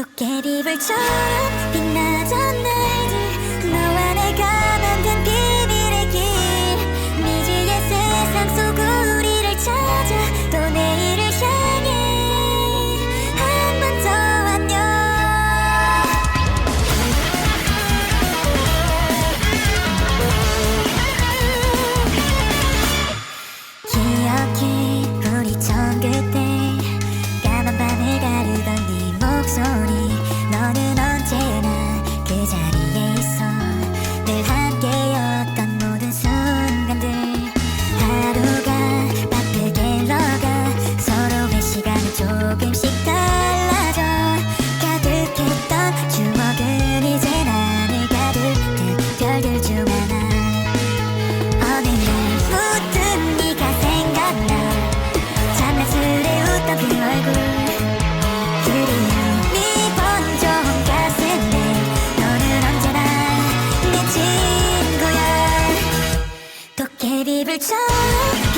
도깨비불처럼 빛나졌네 조금씩 달라져 가득했던 추억은 이제 나를 가득해 별들 중 하나. 어느 날부터 네가 생각나 장난스레 웃던 그 얼굴. 그리운 미번 좋은 가슴에 너는 언제나 내 친구야. 도깨비불처럼